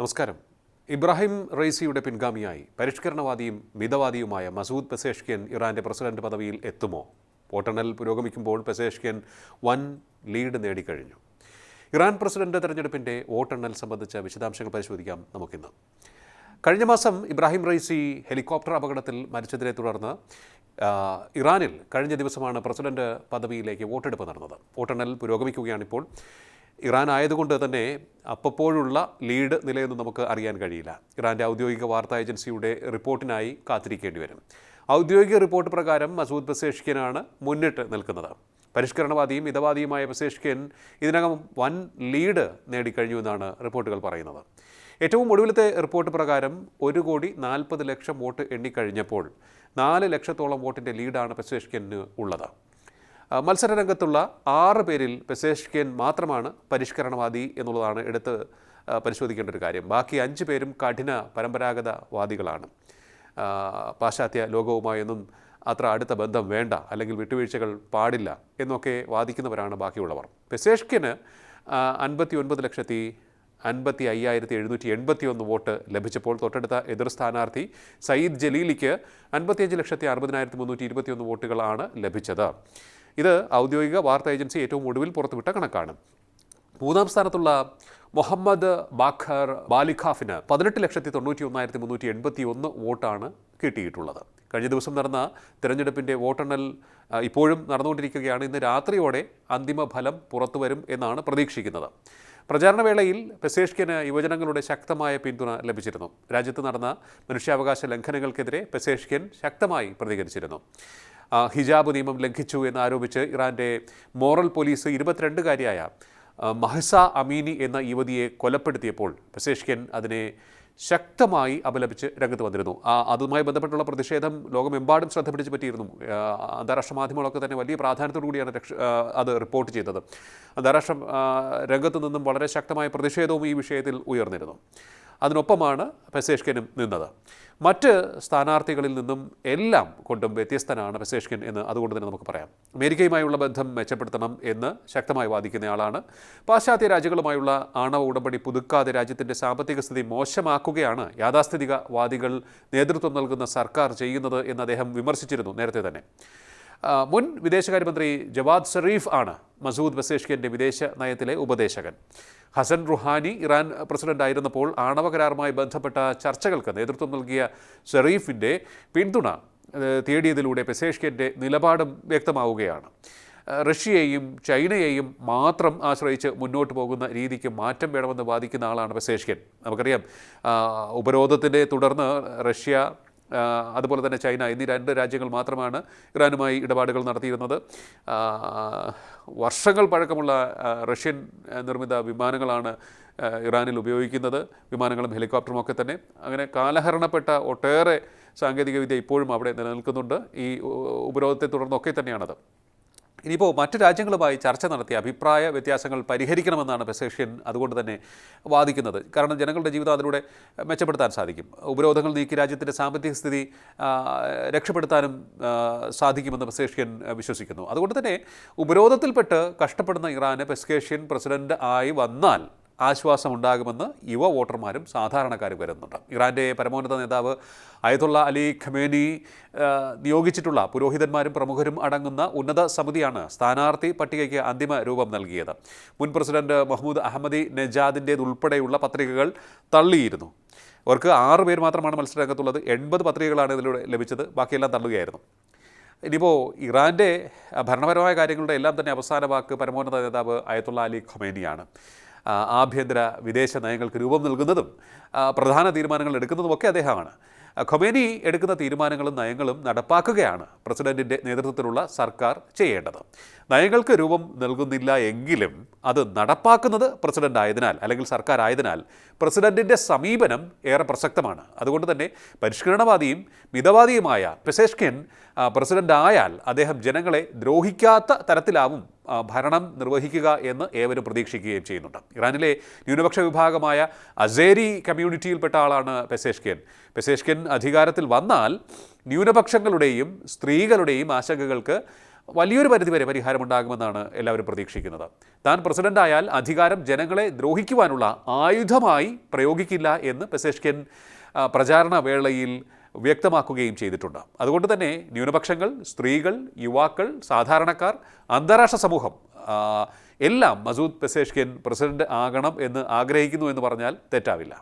നമസ്കാരം. ഇബ്രാഹിം റൈസിയുടെ പിൻഗാമിയായി പരിഷ്കരണവാദിയും മിതവാദിയുമായ മസൂദ് പെസേഷ്കിയൻ ഇറാന്റെ പ്രസിഡന്റ് പദവിയിൽ എത്തുമോ? വോട്ടെണ്ണൽ പുരോഗമിക്കുമ്പോൾ പെസേഷ്കിയൻ വൻ ലീഡ് നേടിക്കഴിഞ്ഞു. ഇറാൻ പ്രസിഡന്റ് തെരഞ്ഞെടുപ്പിന്റെ വോട്ടെണ്ണൽ സംബന്ധിച്ച വിശദാംശങ്ങൾ പരിശോധിക്കാം നമുക്കിന്ന്. കഴിഞ്ഞ മാസം ഇബ്രാഹിം റൈസി ഹെലികോപ്റ്റർ അപകടത്തിൽ മരിച്ചതിനെ തുടർന്ന് ഇറാനിൽ കഴിഞ്ഞ ദിവസമാണ് പ്രസിഡന്റ് പദവിയിലേക്ക് വോട്ടെടുപ്പ് നടന്നത്. വോട്ടെണ്ണൽ പുരോഗമിക്കുകയാണിപ്പോൾ ഇറാൻ ആയതുകൊണ്ട് തന്നെ അപ്പപ്പോഴുള്ള ലീഡ് നിലയൊന്നും നമുക്ക് അറിയാൻ കഴിയില്ല. ഇറാന്റെ ഔദ്യോഗിക വാർത്താ ഏജൻസിയുടെ റിപ്പോർട്ടിനായി കാത്തിരിക്കേണ്ടി വരും. ഔദ്യോഗിക റിപ്പോർട്ട് പ്രകാരം മസൂദ് പെസേഷ്കിയനാണ് മുന്നിട്ട് നിൽക്കുന്നത്. പരിഷ്കരണവാദിയും മിതവാദിയുമായ പെസേഷ്കിയൻ ഇതിനകം വൻ ലീഡ് നേടിക്കഴിഞ്ഞുവെന്നാണ് റിപ്പോർട്ടുകൾ പറയുന്നത്. ഏറ്റവും ഒടുവിലത്തെ റിപ്പോർട്ട് പ്രകാരം ഒരു കോടി നാൽപ്പത് ലക്ഷം വോട്ട് എണ്ണിക്കഴിഞ്ഞപ്പോൾ നാല് ലക്ഷത്തോളം വോട്ടിന്റെ ലീഡാണ് പെസേഷ്കിയന് ഉള്ളത്. മത്സരരംഗത്തുള്ള ആറ് പേരിൽ പെസേഷ്കിയൻ മാത്രമാണ് പരിഷ്കരണവാദി എന്നുള്ളതാണ് എടുത്ത് പരിശോധിക്കേണ്ട ഒരു കാര്യം. ബാക്കി അഞ്ച് പേരും കഠിന പരമ്പരാഗത വാദികളാണ് ആ, പാശ്ചാത്യ ലോകവുമായൊന്നും അത്ര അടുത്ത ബന്ധം വേണ്ട അല്ലെങ്കിൽ വിട്ടുവീഴ്ചകൾ പാടില്ല എന്നൊക്കെ വാദിക്കുന്നവരാണ് ബാക്കിയുള്ളവർ. പെസേഷ്കിന് അൻപത്തി ഒൻപത് ലക്ഷത്തി അൻപത്തി അയ്യായിരത്തി എഴുന്നൂറ്റി എൺപത്തി ഒന്ന് വോട്ട് ലഭിച്ചപ്പോൾ തൊട്ടടുത്ത എതിർ സ്ഥാനാർത്ഥി സയ്യിദ് ജലീലിക്ക് അൻപത്തിയഞ്ച് ലക്ഷത്തി അറുപതിനായിരത്തി മുന്നൂറ്റി ഇരുപത്തിയൊന്ന് വോട്ടുകളാണ് ലഭിച്ചത്. ഇത് ഔദ്യോഗിക വാർത്താ ഏജൻസി ഏറ്റവും ഒടുവിൽ പുറത്തുവിട്ട കണക്കാണ്. മൂന്നാം സ്ഥാനത്തുള്ള മുഹമ്മദ് ബാഖർ ബാലിഖാഫിന് പതിനെട്ട് ലക്ഷത്തി തൊണ്ണൂറ്റി ഒന്നായിരത്തി മുന്നൂറ്റി എൺപത്തി ഒന്ന് വോട്ടാണ് കിട്ടിയിട്ടുള്ളത്. കഴിഞ്ഞ ദിവസം നടന്ന തിരഞ്ഞെടുപ്പിന്റെ വോട്ടെണ്ണൽ ഇപ്പോഴും നടന്നുകൊണ്ടിരിക്കുകയാണ്. ഇന്ന് രാത്രിയോടെ അന്തിമ ഫലം പുറത്തുവരും എന്നാണ് പ്രതീക്ഷിക്കുന്നത്. പ്രചാരണവേളയിൽ പെസേഷ്കിന് യുവജനങ്ങളുടെ ശക്തമായ പിന്തുണ ലഭിച്ചിരുന്നു. രാജ്യത്ത് നടന്ന മനുഷ്യാവകാശ ലംഘനങ്ങൾക്കെതിരെ പെസേഷ്കിൻ ശക്തമായി പ്രതികരിച്ചിരുന്നു. ഹിജാബ് നിയമം ലംഘിച്ചു എന്നാരോപിച്ച് ഇറാന്റെ മോറൽ പോലീസ് ഇരുപത്തിരണ്ടുകാരിയായ മഹസ അമീനി എന്ന യുവതിയെ കൊലപ്പെടുത്തിയപ്പോൾ പ്രശേഷ്കൻ അതിനെ ശക്തമായി അപലപിച്ച് രംഗത്ത് വന്നിരുന്നു. അതുമായി ബന്ധപ്പെട്ടുള്ള പ്രതിഷേധം ലോകമെമ്പാടും ശ്രദ്ധ പിടിച്ച് പറ്റിയിരുന്നു. അന്താരാഷ്ട്ര മാധ്യമങ്ങളൊക്കെ തന്നെ വലിയ പ്രാധാന്യത്തോടു കൂടിയാണ് രക്ഷ അത് റിപ്പോർട്ട് ചെയ്തത്. അന്താരാഷ്ട്ര രംഗത്തു നിന്നും വളരെ ശക്തമായ പ്രതിഷേധവും ഈ വിഷയത്തിൽ ഉയർന്നിരുന്നു. അതിനൊപ്പമാണ് പെസേഷ്കനും നിന്നത്. മറ്റ് സ്ഥാനാർത്ഥികളിൽ നിന്നും എല്ലാം കൊണ്ടും വ്യത്യസ്തനാണ് പെസേഷ്കൻ എന്ന് അതുകൊണ്ട് തന്നെ നമുക്ക് പറയാം. അമേരിക്കയുമായുള്ള ബന്ധം മെച്ചപ്പെടുത്തണം എന്ന് ശക്തമായി വാദിക്കുന്നയാളാണ് പാശ്ചാത്യ രാജ്യങ്ങളുമായുള്ള ആണവ ഉടമ്പടി പുതുക്കാതെ രാജ്യത്തിന്റെ സാമ്പത്തിക സ്ഥിതി മോശമാക്കുകയാണ് യാഥാസ്ഥിതിക വാദികൾ നേതൃത്വം നൽകുന്ന സർക്കാർ ചെയ്യുന്നത് എന്ന് അദ്ദേഹം വിമർശിച്ചിരുന്നു നേരത്തെ തന്നെ. മുൻ വിദേശകാര്യമന്ത്രി ജവാദ് ഷെറീഫ് ആണ് മസൂദ് ബസേഷ്കിന്റെ വിദേശ നയത്തിലെ ഉപദേശകൻ. ഹസൻ റുഹാനി ഇറാൻ പ്രസിഡന്റ് ആയിരുന്നപ്പോൾ ആണവ കരാറുമായി ബന്ധപ്പെട്ട ചർച്ചകൾക്ക് നേതൃത്വം നൽകിയ ഷെറീഫിന്റെ പിന്തുണ തേടിയതിലൂടെ പെസേഷ്കിന്റെ നിലപാടും വ്യക്തമാവുകയാണ്. റഷ്യയെയും ചൈനയെയും മാത്രം ആശ്രയിച്ച് മുന്നോട്ട് പോകുന്ന രീതിക്ക് മാറ്റം വേണമെന്ന് വാദിക്കുന്ന ആളാണ് പെസേഷ്കൻ നമുക്കറിയാം ഉപരോധത്തിന്റെ തുടർന്ന് റഷ്യ അതുപോലെ തന്നെ ചൈന എന്നീ രണ്ട് രാജ്യങ്ങൾ മാത്രമാണ് ഇറാനുമായി ഇടപാടുകൾ നടത്തിയിരുന്നത്. വർഷങ്ങൾ പഴക്കമുള്ള റഷ്യൻ നിർമ്മിത വിമാനങ്ങളാണ് ഇറാനിൽ ഉപയോഗിക്കുന്നത്. വിമാനങ്ങളും ഹെലികോപ്റ്ററും ഒക്കെ തന്നെ. അങ്ങനെ കാലഹരണപ്പെട്ട ഒട്ടേറെ സാങ്കേതികവിദ്യ ഇപ്പോഴും അവിടെ നിലനിൽക്കുന്നുണ്ട്. ഈ ഉപരോധത്തെ തുടർന്നൊക്കെ തന്നെയാണത്. ഇനിയിപ്പോൾ മറ്റ് രാജ്യങ്ങളുമായി ചർച്ച നടത്തി അഭിപ്രായ വ്യത്യാസങ്ങൾ പരിഹരിക്കണമെന്നാണ് പെസേഷ്യൻ അതുകൊണ്ട് തന്നെ വാദിക്കുന്നത്. കാരണം ജനങ്ങളുടെ ജീവിതം അതിലൂടെ മെച്ചപ്പെടുത്താൻ സാധിക്കും. ഉപരോധങ്ങൾ നീക്കി രാജ്യത്തിന്റെ സാമ്പത്തിക സ്ഥിതി രക്ഷപ്പെടുത്താനും സാധിക്കുമെന്ന് പെസേഷ്യൻ വിശ്വസിക്കുന്നു. അതുകൊണ്ട് തന്നെ ഉപരോധത്തിൽപ്പെട്ട് കഷ്ടപ്പെടുന്ന ഇറാന് പെസ്കേഷ്യൻ പ്രസിഡന്റ് ആയി വന്നാൽ ആശ്വാസമുണ്ടാകുമെന്ന് യുവ വോട്ടർമാരും സാധാരണക്കാരും കരുതുന്നുണ്ട്. ഇറാന്റെ പരമോന്നത നേതാവ് അയതുള്ള അലി ഖമേനി നിയോഗിച്ചിട്ടുള്ള പുരോഹിതന്മാരും പ്രമുഖരും അടങ്ങുന്ന ഉന്നത സമിതിയാണ് സ്ഥാനാർത്ഥി പട്ടികയ്ക്ക് അന്തിമ രൂപം നൽകിയത്. മുൻ പ്രസിഡന്റ് മഹ്മൂദ് അഹമ്മദി നെജാദിന്റേതുൾപ്പെടെയുള്ള പത്രികകൾ തള്ളിയിരുന്നു. അവർക്ക് ആറ് പേര് മാത്രമാണ് മത്സരരംഗത്തുള്ളത്. എൺപത് പത്രികകളാണ് ഇതിലൂടെ ലഭിച്ചത്. ബാക്കിയെല്ലാം തള്ളുകയായിരുന്നു. ഇനിയിപ്പോൾ ഇറാന്റെ ഭരണപരമായ കാര്യങ്ങളുടെ എല്ലാം തന്നെ അവസാന വാക്ക് പരമോന്നത നേതാവ് അയത്തുള്ള അലി ഖൊമേനിയാണ്. ആഭ്യന്തര വിദേശ നയങ്ങൾക്ക് രൂപം നൽകുന്നതും പ്രധാന തീരുമാനങ്ങൾ എടുക്കുന്നതുമൊക്കെ അദ്ദേഹമാണ്. ഖൊമേനി എടുക്കുന്ന തീരുമാനങ്ങളും നയങ്ങളും നടപ്പാക്കുകയാണ് പ്രസിഡന്റിന്റെ നേതൃത്വത്തിലുള്ള സർക്കാർ ചെയ്യേണ്ടത്. നയങ്ങൾക്ക് രൂപം നൽകുന്നില്ല എങ്കിലും അത് നടപ്പാക്കുന്നത് പ്രസിഡന്റ് ആയതിനാൽ അല്ലെങ്കിൽ സർക്കാർ ആയതിനാൽ പ്രസിഡന്റിന്റെ സമീപനം ഏറെ പ്രസക്തമാണ്. അതുകൊണ്ട് തന്നെ പരിഷ്കരണവാദിയും മിതവാദിയുമായ പെസേഷ്കിൻ പ്രസിഡന്റ് ആയാൽ അദ്ദേഹം ജനങ്ങളെ ദ്രോഹിക്കാത്ത തരത്തിലാവും ഭരണം നിർവഹിക്കുക എന്ന് ഏവരും പ്രതീക്ഷിക്കുകയും ചെയ്യുന്നുണ്ട്. ഇറാനിലെ ന്യൂനപക്ഷ വിഭാഗമായ അസേരി കമ്മ്യൂണിറ്റിയിൽപ്പെട്ട ആളാണ് പെസേഷ്കിൻ പെസേഷ്കിൻ അധികാരത്തിൽ വന്നാൽ ന്യൂനപക്ഷങ്ങളുടെയും സ്ത്രീകളുടെയും ആശങ്കകൾക്ക് വലിയൊരു പരിധിവരെ പരിഹാരമുണ്ടാകുമെന്നാണ് എല്ലാവരും പ്രതീക്ഷിക്കുന്നത്. താൻ പ്രസിഡന്റായാൽ അധികാരം ജനങ്ങളെ ദ്രോഹിക്കുവാനുള്ള ആയുധമായി പ്രയോഗിക്കില്ല എന്ന് പെസേഷ്കൻ പ്രചാരണ വേളയിൽ വ്യക്തമാക്കുകയും ചെയ്തിട്ടുണ്ട്. അതുകൊണ്ട് തന്നെ ന്യൂനപക്ഷങ്ങൾ സ്ത്രീകൾ യുവാക്കൾ സാധാരണക്കാർ അന്താരാഷ്ട്ര സമൂഹം എല്ലാം മസൂദ് പെസേഷ്കൻ പ്രസിഡന്റ് ആകണം എന്ന് ആഗ്രഹിക്കുന്നു എന്ന് പറഞ്ഞാൽ തെറ്റാവില്ല.